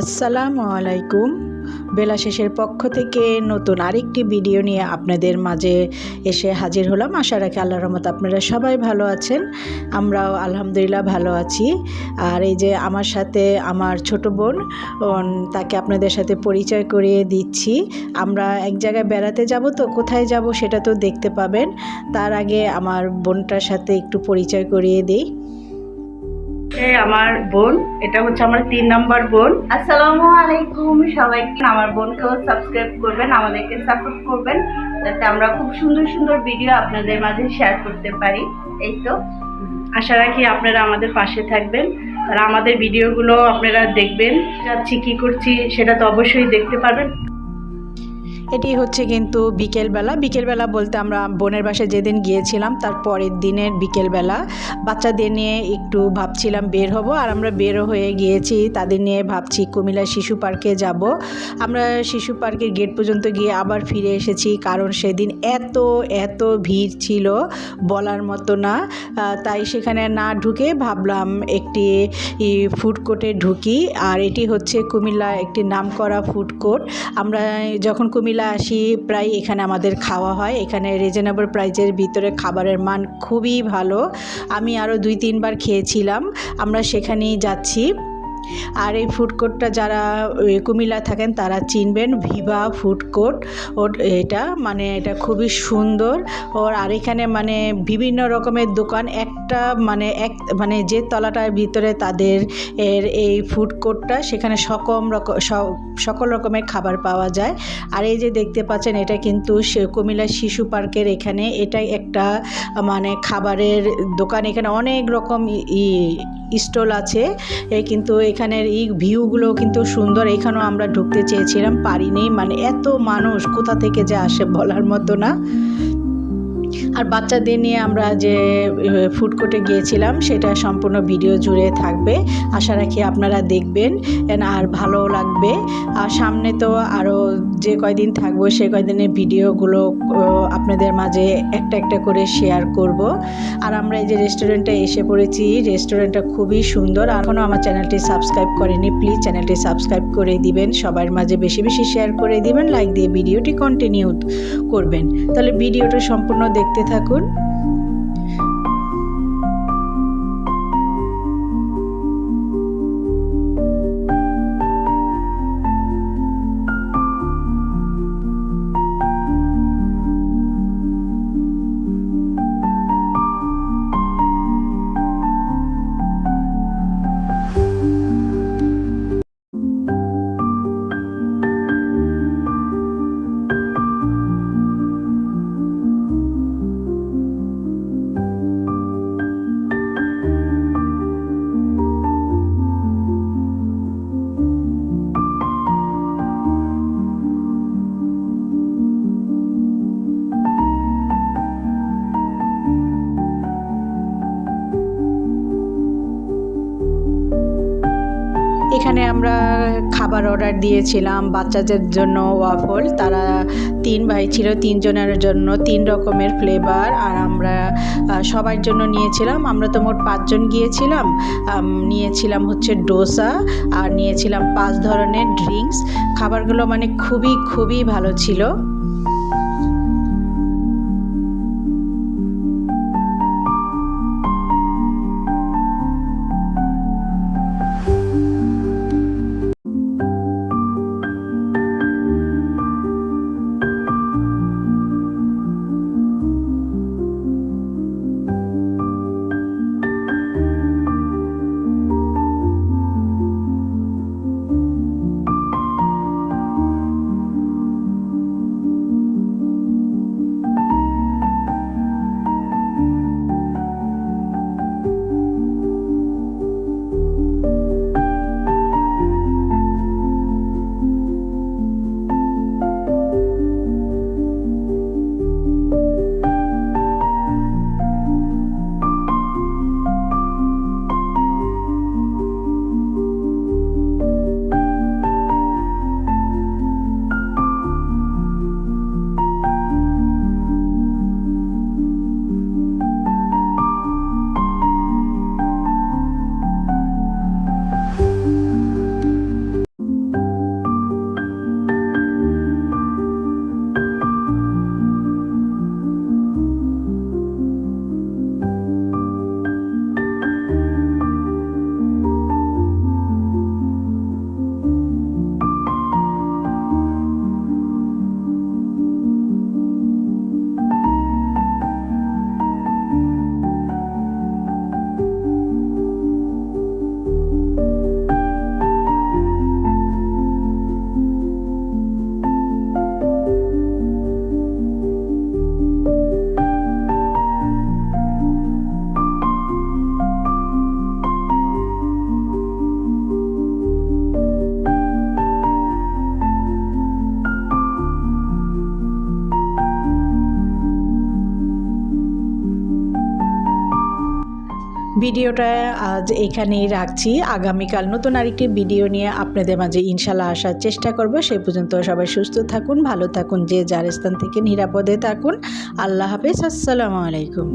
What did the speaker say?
আসসালামু আলাইকুম। বেলা শেষের পক্ষ থেকে নতুন আরেকটি ভিডিও নিয়ে আপনাদের মাঝে এসে হাজির হলাম। আশা রাখি আল্লাহর রহমত আপনারা সবাই ভালো আছেন। আমরাও আলহামদুলিল্লাহ ভালো আছি। আর এই যে আমার সাথে আমার ছোট বোন তাকে আপনাদের সাথে পরিচয় করিয়ে দিচ্ছি। আমরা এক জায়গায় বেড়াতে যাব তো, কোথায় যাব সেটা তো দেখতে পাবেন। তার আগে আমার বোনটার সাথে একটু পরিচয় করিয়ে দিই। এই আমার বোন এটা হচ্ছে আমার তিন নাম্বার বোন। আসসালামু আলাইকুম সবাইকে আমার বোনকেও সাবস্ক্রাইব করবেন আমাদেরকে সাপোর্ট করবেন যাতে আমরা খুব সুন্দর সুন্দর ভিডিও আপনাদের মাঝে শেয়ার করতে পারি। এই তো। আশা রাখি আপনারা আমাদের পাশে থাকবেন আর আমাদের ভিডিওগুলো আপনারা দেখবেন যাচ্ছি কি করছি সেটা তো অবশ্যই দেখতে পারবেন। এটি হচ্ছে কিন্তু বিকেলবেলা। বিকেলবেলা বলতে আমরা বোনের বাসায় যেদিন গিয়েছিলাম, তার পরের দিনের বিকেলবেলা। বাচ্চাদের নিয়ে একটু ভাবছিলাম বের হব, আর আমরা বেরও হয়ে গিয়েছি। তাদের নিয়ে ভাবছি কুমিল্লা শিশু পার্কে যাব। আমরা শিশু পার্কের গেট পর্যন্ত গিয়ে আবার ফিরে এসেছি, কারণ সেদিন এত এত ভিড় ছিল বলার মতো না। তাই সেখানে না ঢুকে ভাবলাম একটি ফুড কোর্টে ঢুকি, আর এটি হচ্ছে কুমিল্লা একটি নামকরা ফুড কোর্ট। আমরা যখন কুমিল্লা আসি, প্রায় এখানে আমাদের খাওয়া হয়। এখানে রিজনেবল প্রাইজের ভিতরে খাবারের মান খুবই ভালো। আমি আরও দুই তিনবার খেয়েছিলাম। আমরা সেখানেই যাচ্ছি। আর এই ফুড কোর্টটা যারা কুমিল্লা থাকেন, তারা চিনবেন ভিভা ফুড কোর্ট ওর এটা মানে এটা খুবই সুন্দর। ওর আর এখানে মানে বিভিন্ন রকমের দোকান। একটা মানে এক মানে যে তলাটার ভিতরে তাদের এর এই ফুড কোর্টটা সেখানে সকম রকম সকল রকমের খাবার পাওয়া যায়। আর এই যে দেখতে পাচ্ছেন, এটা কিন্তু কুমিল্লা শিশু পার্কের এখানে। এটাই একটা মানে খাবারের দোকান। এখানে অনেক রকম স্টল আছে। কিন্তু এখানের এই ভিউগুলো কিন্তু সুন্দর। এখানেও আমরা ঢুকতে চেয়েছিলাম, পারিনি। মানে এত মানুষ কোথা থেকে যে আসে বলার মতো না। আর বাচ্চাদের নিয়ে আমরা যে ফুড কোর্টে গিয়েছিলাম, সেটা সম্পূর্ণ ভিডিও জুড়ে থাকবে। আশা রাখি আপনারা দেখবেন আর ভালো লাগবে। আর সামনে তো আরও যে কয়দিন থাকব, সে কয়দিনের ভিডিওগুলো আপনাদের মাঝে একটা একটা করে শেয়ার করব। আর আমরা এই যে রেস্টুরেন্টে এসে পড়েছি রেস্টুরেন্টটা খুবই সুন্দর। আর এখনও আমার চ্যানেলটি সাবস্ক্রাইব করেনি প্লিজ চ্যানেলটি সাবস্ক্রাইব করে দিবেন। সবার মাঝে বেশি বেশি শেয়ার করে দিবেন লাইক দিয়ে ভিডিওটি কন্টিনিউ করবেন। তাহলে ভিডিওটা সম্পূর্ণ দেখতে থাকুন। এখানে আমরা খাবার অর্ডার দিয়েছিলাম, বাচ্চাদের জন্য ওয়াফল তারা তিন ভাই ছিল, তিনজনের জন্য তিন রকমের ফ্লেভার আর আমরা সবার জন্য নিয়েছিলাম। আমরা তো মোট পাঁচজন গিয়েছিলাম নিয়েছিলাম হচ্ছে ডোসা, আর নিয়েছিলাম পাঁচ ধরনের ড্রিঙ্কস খাবারগুলো মানে খুবই খুবই ভালো ছিল। ভিডিওটা আজ এখানেই রাখছি। আগামীকাল নতুন আরেকটি ভিডিও নিয়ে আপনাদের মাঝে ইনশাল্লাহ আসার চেষ্টা করব। সেই পর্যন্ত সবাই সুস্থ থাকুন, ভালো থাকুন, যে যার স্থান থেকে নিরাপদে থাকুন। আল্লাহ হাফেজ, আসসালামু আলাইকুম।